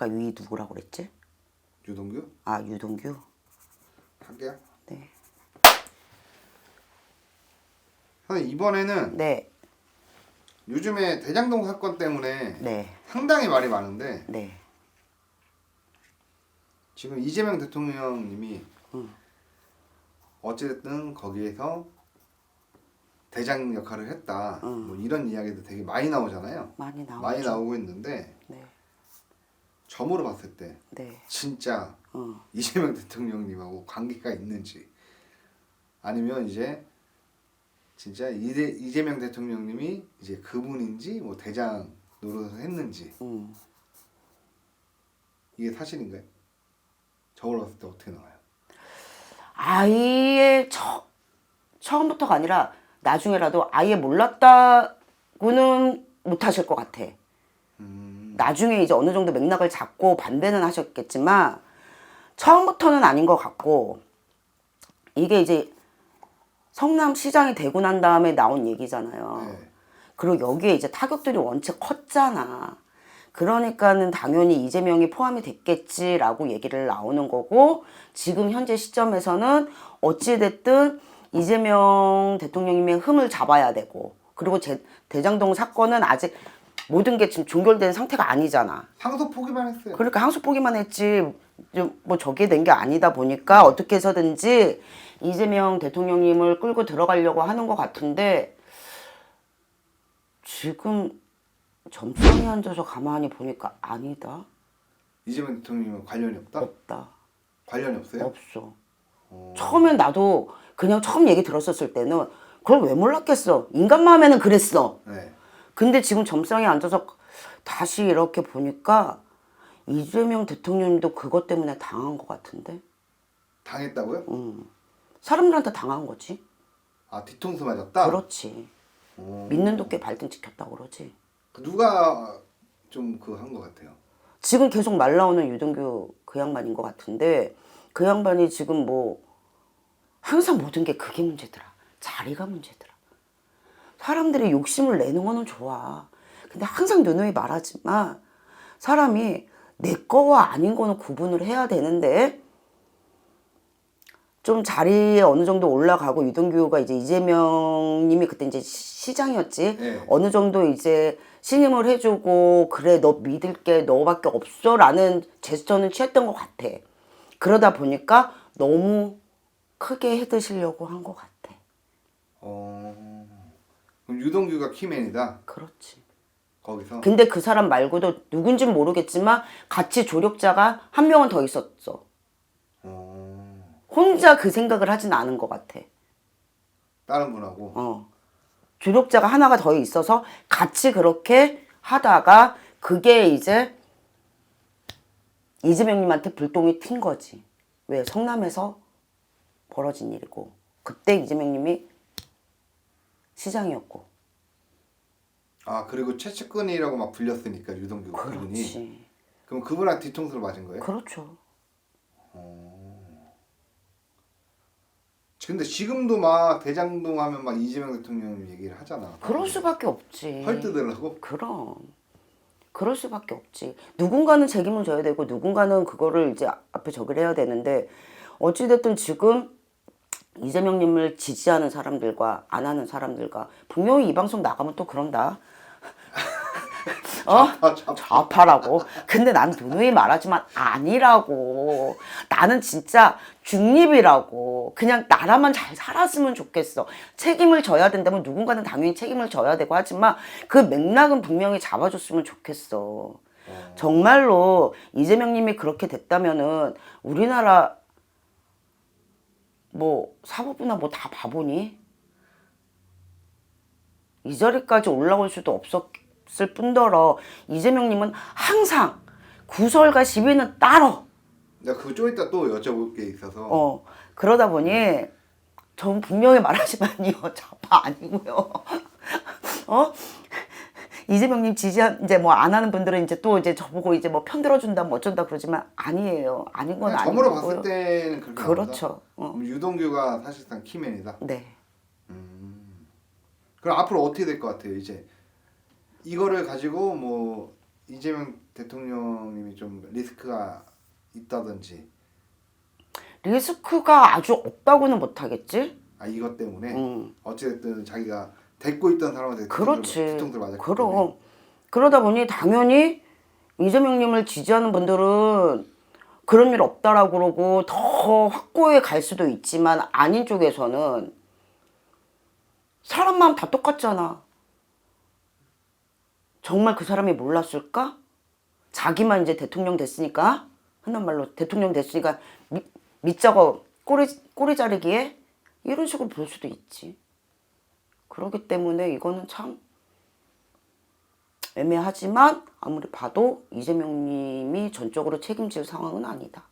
아까 위 누구라고 그랬지? 유동규 아 유동규. 할게요. 네. 선생님 이번에는 네. 요즘에 대장동 사건 때문에 네. 상당히 말이 많은데 네. 지금 이재명 대통령님이 음. 어찌됐든 거기에서 대장 역할을 했다. 음. 뭐 이런 이야기도 되게 많이 나오잖아요. 많이 나오죠. 많이 나오고 있는데 네. 점으로 봤을 때 네. 진짜 어. 이재명 대통령님하고 관계가 있는지 아니면 이제 진짜 이재, 이재명 대통령님이 이제 그분인지 뭐 대장 노릇을 했는지 음. 이게 사실인가요? 저걸 봤을 때 어떻게 나와요? 아예 처, 처음부터가 아니라 나중에라도 아예 몰랐다고는 못하실 것 같아. 음, 나중에 이제 어느 정도 맥락을 잡고 반대는 하셨겠지만 처음부터는 아닌 것 같고 이게 이제 성남 시장이 되고 난 다음에 나온 얘기잖아요. 네. 그리고 여기에 이제 타격들이 원체 컸잖아. 그러니까는 당연히 이재명이 포함이 됐겠지라고 얘기를 나오는 거고 지금 현재 시점에서는 어찌됐든 이재명 대통령님의 흠을 잡아야 되고 그리고 제, 대장동 사건은 아직 모든 게 지금 종결된 상태가 아니잖아. 상소 포기만 했어요. 그러니까 항소 포기만 했지 좀뭐 저게 된 게 아니다 보니까 어떻게 해서든지 이재명 대통령님을 끌고 들어가려고 하는 것 같은데 지금 점성이 앉아서 가만히 보니까 아니다 이재명 대통령님은 관련이 없다? 없다 관련이 없어요? 없어 어. 처음엔 나도 그냥 처음 얘기 들었었을 때는 그걸 왜 몰랐겠어 인간 마음에는 그랬어 네. 근데 지금 점상에 앉아서 다시 이렇게 보니까 이재명 대통령님도 그것 때문에 당한 것 같은데 당했다고요? 음. 사람들한테 당한 거지. 아 뒤통수 맞았다? 그렇지. 어. 믿는 도끼 발등 찍혔다고 그러지. 그 누가 좀 그 한 것 같아요? 지금 계속 말 나오는 유동규 그 양반인 것 같은데 그 양반이 지금 뭐 항상 모든 게 그게 문제더라. 자리가 문제더라. 사람들이 욕심을 내는 거는 좋아. 근데 항상 누누이 말하지만 사람이 내 거와 아닌 거는 구분을 해야 되는데 좀 자리에 어느 정도 올라가고 유동규가 이제 이재명님이 그때 이제 시- 시장이었지. 네. 어느 정도 이제 신임을 해주고 그래 너 믿을게 너밖에 없어라는 제스처는 취했던 것 같아. 그러다 보니까 너무 크게 해드시려고 한 것 같아. 어. 그럼 유동규가 키맨이다. 그렇지. 거기서. 근데 그 사람 말고도 누군진 모르겠지만 같이 조력자가 한 명은 더 있었어. 어. 혼자 그 생각을 하진 않은 것 같아. 다른 분하고. 어. 조력자가 하나가 더 있어서 같이 그렇게 하다가 그게 이제 이재명님한테 불똥이 튄 거지. 왜? 성남에서 벌어진 일이고. 그때 이재명님이 시장이었고. 아 그리고 최측근이라고 막 불렸으니까 유동규 그분이. 그렇지. 그럼 그분한 테 뒤통수를 맞은 거예요? 그렇죠. 근데 지금도 막 대장동 하면 막 이재명 대통령 얘기를 하잖아. 그럴 수밖에 없지. 헐뜯으려고? 그럼. 그럴 수밖에 없지. 누군가는 책임을 져야 되고 누군가는 그거를 이제 앞에 저기를 해야 되는데 어찌됐든 지금 이재명님을 지지하는 사람들과 안 하는 사람들과 분명히 이 방송 나가면 또 그런다. 어? 아, 참. 좌파 라고. 근데 난 누누이 말하지만 아니라고. 나는 진짜 중립이라고. 그냥 나라만 잘 살았으면 좋겠어. 책임을 져야 된다면 누군가는 당연히 책임을 져야 되고 하지만 그 맥락은 분명히 잡아줬으면 좋겠어. 정말로 이재명님이 그렇게 됐다면은 우리나라 뭐 사법부나 뭐 다 바보니? 이 자리까지 올라올 수도 없었을 뿐더러 이재명님은 항상 구설과 시비는 따로 내가 그거 좀 이따 또 여쭤볼 게 있어서. 어 그러다 보니 전 분명히 말하지만요 좌파 아니고요 어 이재명님 지지한 이제 뭐 안 하는 분들은 이제 또 이제 저보고 이제 뭐 편 들어 준다 뭐 어쩐다 그러지만 아니에요 아닌 건 그냥 아니고요 점으로 봤을 때는 그렇게 그렇죠. 어. 그럼 유동규가 사실상 키맨이다. 네 그럼 앞으로 어떻게 될 것 같아요? 이제 이거를 가지고 뭐 이재명 대통령님이 좀 리스크가 있다든지 리스크가 아주 없다고는 못하겠지? 아 이것 때문에 음. 어찌됐든 자기가 데리고 있던 사람한테 그렇지. 뒤통수를 맞았기 때문에 그럼. 그러다 보니 당연히 이재명님을 지지하는 분들은 그런 일 없다라고 그러고 더 확고히 갈 수도 있지만 아닌 쪽에서는 사람 마음 다 똑같잖아. 정말 그 사람이 몰랐을까? 자기만 이제 대통령 됐으니까 흔한 말로 대통령 됐으니까 미, 밑작업 꼬리 꼬리 자르기에 이런 식으로 볼 수도 있지. 그렇기 때문에 이거는 참 애매하지만 아무리 봐도 이재명님이 전적으로 책임질 상황은 아니다.